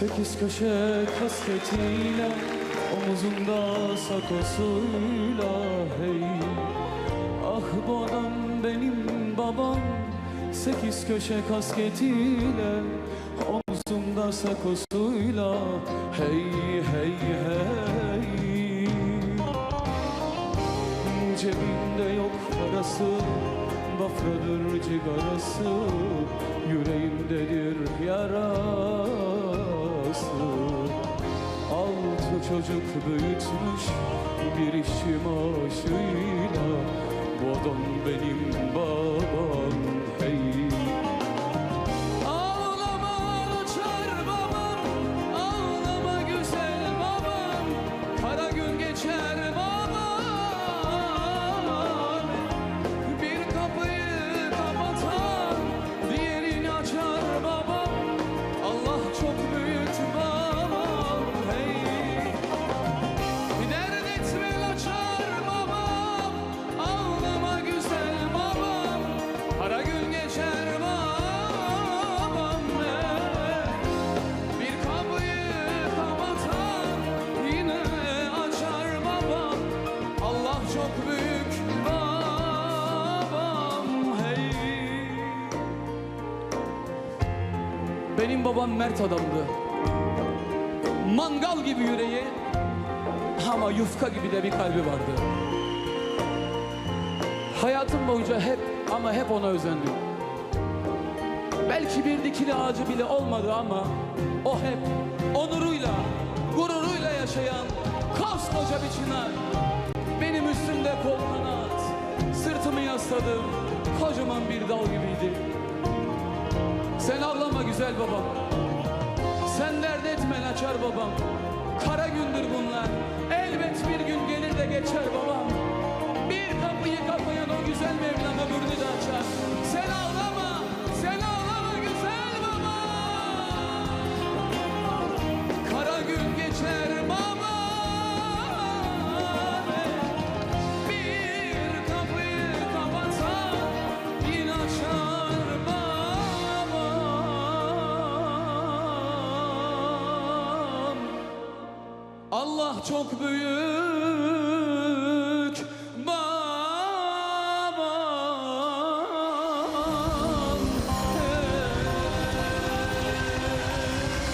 Sekiz köşe kasketiyle Omuzunda sakosuyla hey. Ah bu adam benim babam Sekiz köşe kasketiyle Omuzunda sakosuyla Hey hey hey. Cebinde yok parası Bafradır cigarası Yüreğindedir yarası Altı çocuk büyütmüş Bir işçi maaşıyla büyük babam Hey Benim babam mert adamdı Mangal gibi yüreği ama yufka gibi de bir kalbi vardı. Hayatım boyunca hep ama hep ona özendim. Belki bir dikili ağacı bile olmadı ama o hep onuruyla, gururuyla yaşayan koskoca bir çınar. Sırtımı yasladığım kocaman bir dal gibiydi. Sen ağlama güzel babam. Sen dert etme açar babam. Kara gündür bunlar. Elbet bir gün gelir de geçer babam. Allah çok büyük